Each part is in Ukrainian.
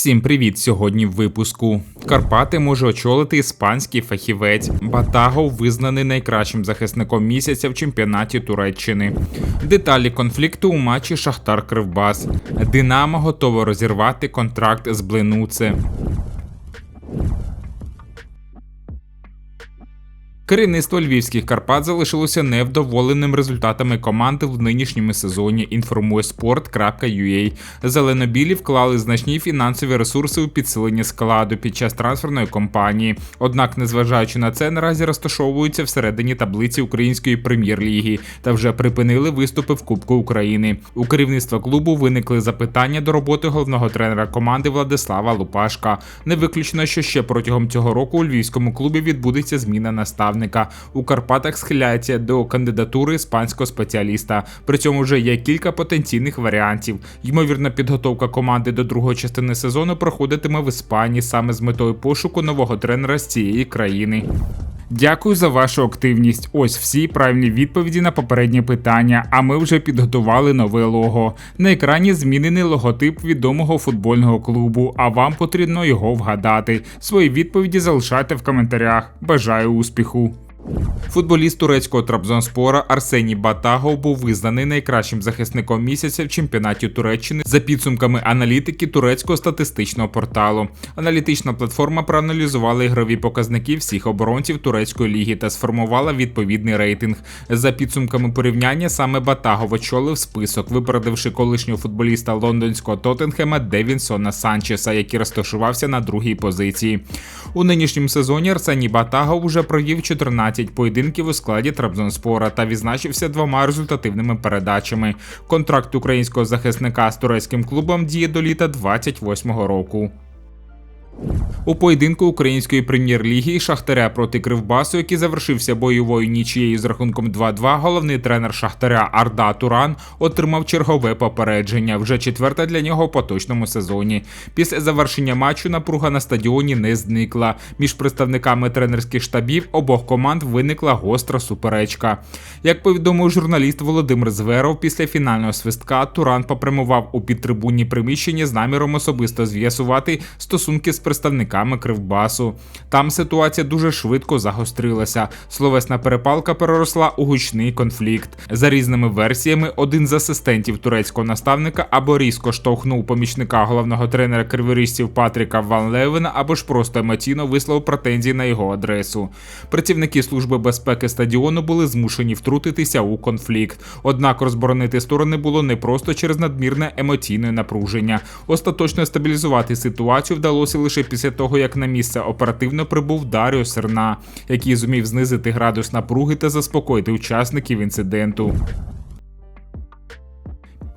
Всім привіт! Сьогодні в випуску. Карпати може очолити іспанський фахівець. Батагов визнаний найкращим захисником місяця в чемпіонаті Туреччини. Деталі конфлікту у матчі Шахтар Кривбас. Динамо готово розірвати контракт з Бленуце. Керівництво львівських Карпат залишилося невдоволеним результатами команди в нинішньому сезоні. Інформує sport.ua. Зеленобілі вклали значні фінансові ресурси у підсилення складу під час трансферної кампанії. Однак, незважаючи на це, наразі розташовуються всередині таблиці української прем'єр-ліги та вже припинили виступи в Кубку України. У керівництва клубу виникли запитання до роботи головного тренера команди Владислава Лупашка. Не виключено, що ще протягом цього року у львівському клубі відбудеться зміна наставника. У Карпатах схиляється до кандидатури іспанського спеціаліста. При цьому вже є кілька потенційних варіантів. Ймовірна підготовка команди до другої частини сезону проходитиме в Іспанії саме з метою пошуку нового тренера з цієї країни. Дякую за вашу активність. Ось всі правильні відповіді на попереднє питання. А ми вже підготували нове лого. На екрані змінений логотип відомого футбольного клубу, а вам потрібно його вгадати. Свої відповіді залишайте в коментарях. Бажаю успіху! Футболіст турецького Трабзонспора Арсеній Батагов був визнаний найкращим захисником місяця в чемпіонаті Туреччини за підсумками аналітики турецького статистичного порталу. Аналітична платформа проаналізувала ігрові показники всіх оборонців турецької ліги та сформувала відповідний рейтинг. За підсумками порівняння саме Батагов очолив список, випередивши колишнього футболіста лондонського Тоттенхема Девінсона Санчеса, який розташувався на другій позиції. У нинішньому сезоні Арсеній Батагов уже провів 14 12 поєдинків у складі Трабзонспора та відзначився двома результативними передачами. Контракт українського захисника з турецьким клубом діє до літа 28-го року. У поєдинку української прем'єр-ліги Шахтаря проти Кривбасу, який завершився бойовою нічією з рахунком 2-2, головний тренер Шахтаря Арда Туран отримав чергове попередження. Вже четверте для нього в поточному сезоні. Після завершення матчу напруга на стадіоні не зникла. Між представниками тренерських штабів обох команд виникла гостра суперечка. Як повідомив журналіст Володимир Зверов, після фінального свистка Туран попрямував у підтрибунні приміщення з наміром особисто зв'ясувати стосунки з представниками Кривбасу. Там ситуація дуже швидко загострилася. Словесна перепалка переросла у гучний конфлікт. За різними версіями, один з асистентів турецького наставника або різко штовхнув помічника головного тренера криворіжців Патріка Ван Левена, або ж просто емоційно висловив претензії на його адресу. Працівники служби безпеки стадіону були змушені втрутитися у конфлікт. Однак розборонити сторони було не просто через надмірне емоційне напруження. Остаточно стабілізувати ситуацію вдалося лише лише після того, як на місце оперативно прибув Даріо Серна, який зумів знизити градус напруги та заспокоїти учасників інциденту.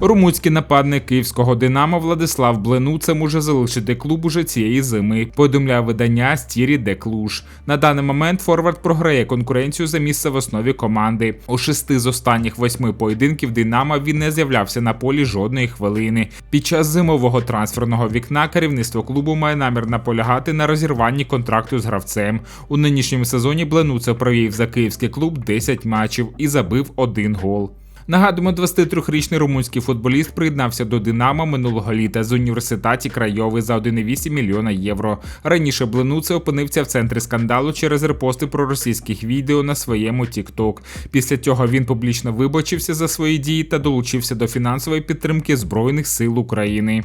Румунський нападник київського Динамо Владислав Бленуце може залишити клуб уже цієї зими. Повідомляє видання Стірі де Клуж. На даний момент Форвард програє конкуренцію за місце в основі команди. У шести з останніх восьми поєдинків Динамо він не з'являвся на полі жодної хвилини. Під час зимового трансферного вікна керівництво клубу має намір наполягати на розірванні контракту з гравцем. У нинішньому сезоні Бленуце провів за київський клуб 10 матчів і забив один гол. Нагадуємо, 23-річний румунський футболіст приєднався до Динамо минулого літа з університеті Крайовий за 1,8 мільйона євро. Раніше Бленуце опинився в центрі скандалу через репости про російських відео на своєму TikTok. Після цього він публічно вибачився за свої дії та долучився до фінансової підтримки Збройних сил України.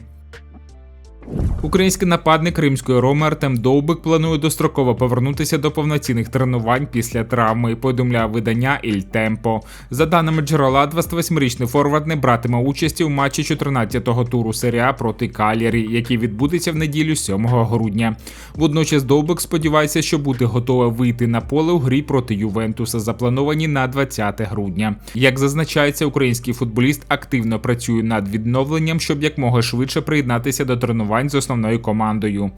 Український нападник римської Роми Артем Довбик планує достроково повернутися до повноцінних тренувань після травми. Повідомляє видання Іль Темпо. За даними джерела, 28-річний форвард не братиме участі у матчі 14-го туру серія проти Калєрі, який відбудеться в неділю 7 грудня. Водночас Довбик сподівається, що буде готовий вийти на поле у грі проти Ювентуса, заплановані на 20 грудня. Як зазначається, український футболіст активно працює над відновленням, щоб якмога швидше приєднатися до тренувань з основною командою.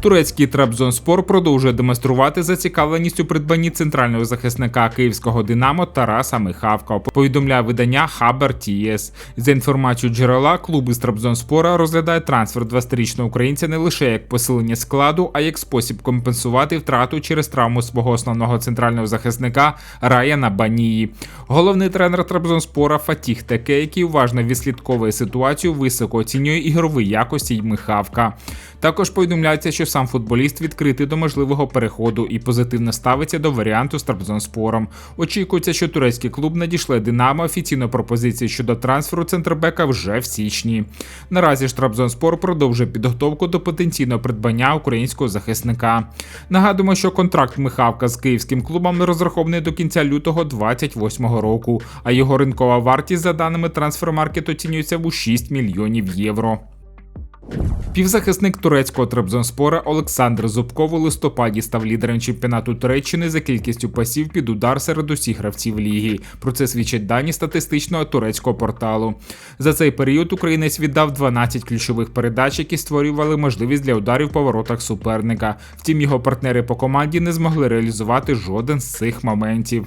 Турецький Трабзонспор продовжує демонструвати зацікавленість у придбанні центрального захисника київського Динамо Тараса Михавка. Повідомляє видання Хабер Тієс. За інформацією джерела, клуб із Трабзонспора розглядає трансфер 20-річного українця не лише як посилення складу, а як спосіб компенсувати втрату через травму свого основного центрального захисника Раяна Банії. Головний тренер Трабзонспора Фатіх Теке, який уважно відслідковує ситуацію, високо оцінює ігрові якості й Михавка. Також повідомляється, що сам футболіст відкритий до можливого переходу і позитивно ставиться до варіанту з Трабзонспором. Очікується, що турецький клуб надішле Динамо офіційну пропозицію щодо трансферу центрбека вже в січні. Наразі ж Трабзонспор продовжує підготовку до потенційного придбання українського захисника. Нагадуємо, що контракт Михавка з київським клубом розрахований до кінця лютого 28-го року, а його ринкова вартість за даними трансфермаркет оцінюється в 6 мільйонів євро. Півзахисник турецького Трабзонспора Олександр Зубков у листопаді став лідером чемпіонату Туреччини за кількістю пасів під удар серед усіх гравців ліги. Про це свідчать дані статистичного турецького порталу. За цей період українець віддав 12 ключових передач, які створювали можливість для ударів по воротах суперника. Втім, його партнери по команді не змогли реалізувати жоден з цих моментів.